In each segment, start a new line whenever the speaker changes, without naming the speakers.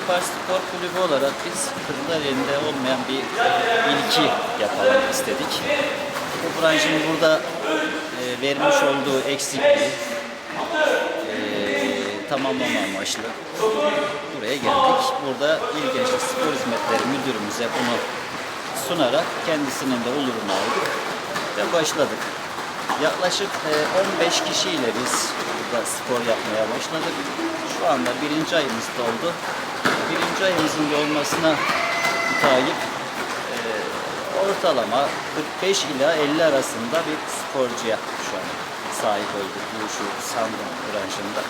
kulübü olarak biz Kırklareli'nde olmayan bir ilki yapalım istedik. Bu branşın burada e, vermiş olduğu eksikliği e, tamamlama amaçlı buraya geldik. Burada İl Gençlik Spor Hizmetleri Müdürümüze bunu sunarak kendisinin de olurunu aldık ve başladık. Yaklaşık e, 15 kişiyle biz burada spor yapmaya başladık. Şu anda birinci ayımız doldu. Birinci ayımızın dolmasına müteahhit e, ortalama 45 ila 50 arasında bir sporcuya şu an sahip olduk bu şu sanda branşında.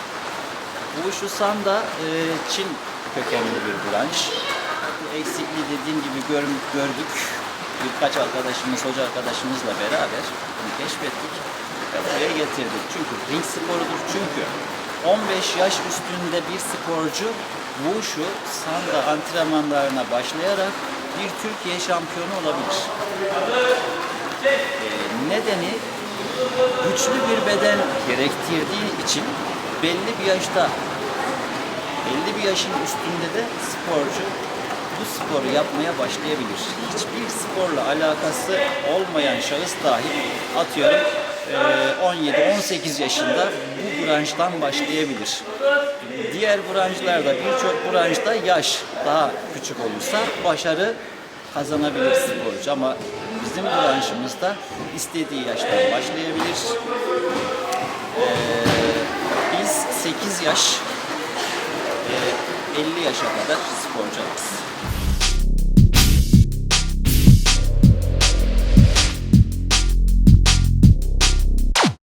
Bu şu sanda e, Çin kökenli bir branş. Bu eksikliği dediğim gibi gör- gördük. Birkaç arkadaşımız, hoca arkadaşımızla beraber bunu keşfettik buraya getirdik. Çünkü ring sporudur çünkü 15 yaş üstünde bir sporcu Wushu sanda antrenmanlarına başlayarak bir Türkiye şampiyonu olabilir. Ee, nedeni güçlü bir beden gerektirdiği için belli bir yaşta belli bir yaşın üstünde de sporcu bu sporu yapmaya başlayabilir. Hiçbir sporla alakası olmayan şahıs dahi atıyorum 17-18 yaşında bu branştan başlayabilir. Diğer branşlarda birçok branşta yaş daha küçük olursa başarı kazanabilir sporcu ama bizim branşımızda istediği yaştan başlayabilir. Eee, biz 8 yaş eee, 50 yaşa kadar sporcu.